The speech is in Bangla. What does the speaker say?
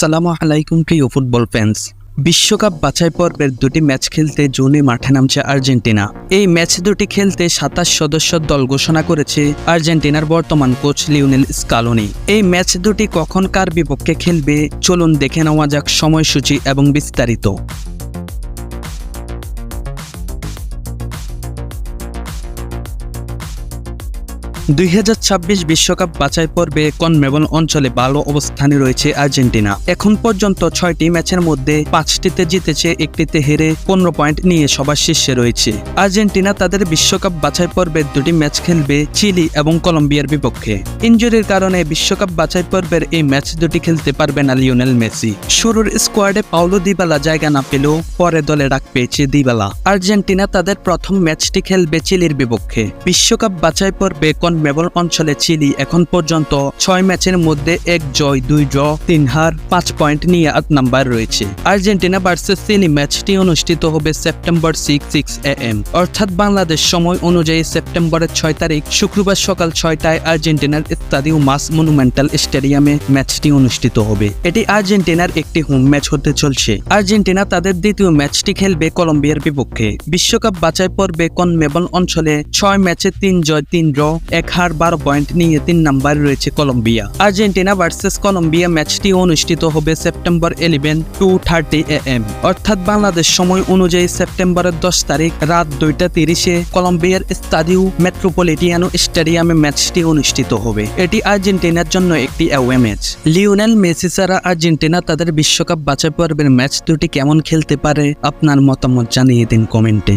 আসসালামু আলাইকুম, প্রিয় ফুটবল ফ্যান্স বিশ্বকাপ বাছাই পর্বের দুটি ম্যাচ খেলতে জুনে মাঠে নামছে আর্জেন্টিনা। এই ম্যাচ দুটি খেলতে সাতাশ সদস্য দল ঘোষণা করেছে আর্জেন্টিনার বর্তমান কোচ লিওনেল স্কালোনি। এই ম্যাচ দুটি কখন কার বিপক্ষে খেলবে, চলুন দেখে নেওয়া যাক সময়সূচি এবং বিস্তারিত। দুই বিশ্বকাপ বাছাই পর্বে কনমেবল অঞ্চলে ভালো অবস্থানে রয়েছে আর্জেন্টিনা। এখন পর্যন্ত ছয়টি ম্যাচের মধ্যে পাঁচটিতে জিতেছে, একটিতে হেরে পনেরো পয়েন্ট নিয়ে সবার শীর্ষে রয়েছে। আর্জেন্টিনা তাদের বিশ্বকাপ বাছাই পর্বের দুটি ম্যাচ খেলবে চিলি এবং কলম্বিয়ার বিপক্ষে। ইনজুরির কারণে বিশ্বকাপ বাছাই পর্বের এই ম্যাচ দুটি খেলতে পারবে না লিওনেল মেসি। শুরুর স্কোয়াডে পাওলো দিবালা জায়গা না পেলেও পরে দলে ডাক পেয়েছে দিবালা। আর্জেন্টিনা তাদের প্রথম ম্যাচটি খেলবে চিলির বিপক্ষে। বিশ্বকাপ বাছাই পর্বে কনমেবল অঞ্চলে চিলি এখন পর্যন্ত ছয় ম্যাচের মধ্যে এক জয়, দুই ড্র, তিন হার, পাঁচ পয়েন্ট নিয়ে আট নাম্বার রয়েছে। আর্জেন্টিনা ভার্সেস চিলি ম্যাচটি অনুষ্ঠিত হবে September six six A M অর্থাৎ বাংলাদেশ সময় অনুযায়ী সেপ্টেম্বরের ছয় তারিখ শুক্রবার সকাল ছয়টায় আর্জেন্টিনার স্তাদিও মাস মনুমেন্টাল স্টেডিয়ামে ম্যাচটি অনুষ্ঠিত হবে। এটি আর্জেন্টিনার একটি হোম ম্যাচ হতে চলছে। আর্জেন্টিনা তাদের দ্বিতীয় ম্যাচটি খেলবে কলম্বিয়ার বিপক্ষে। বিশ্বকাপ বাছাই পর্বে কনমেবল অঞ্চলে ছয় ম্যাচে তিন জয়, তিন ড্র এক হার বারো পয়েন্ট নিয়ে তিন নাম্বার রয়েছে কলম্বিয়া। আর্জেন্টিনা ভার্সেস কলম্বিয়া ম্যাচটি অনুষ্ঠিত হবে September eleven two thirty A M অর্থাৎ বাংলাদেশ সময় অনুযায়ী সেপ্টেম্বরের দশ তারিখ রাত দুইটা তিরিশে কলম্বিয়ার স্তাদিউ মেট্রোপলিটিয়ানো স্টেডিয়ামে ম্যাচটি অনুষ্ঠিত হবে। এটি আর্জেন্টিনার জন্য একটি অ্যাওয়ে ম্যাচ লিওনেল মেসি ছাড়া আর্জেন্টিনা তাদের বিশ্বকাপ বাছাই পর্বের ম্যাচ দুটি কেমন খেলতে পারে আপনার মতামত জানিয়ে দিন কমেন্টে।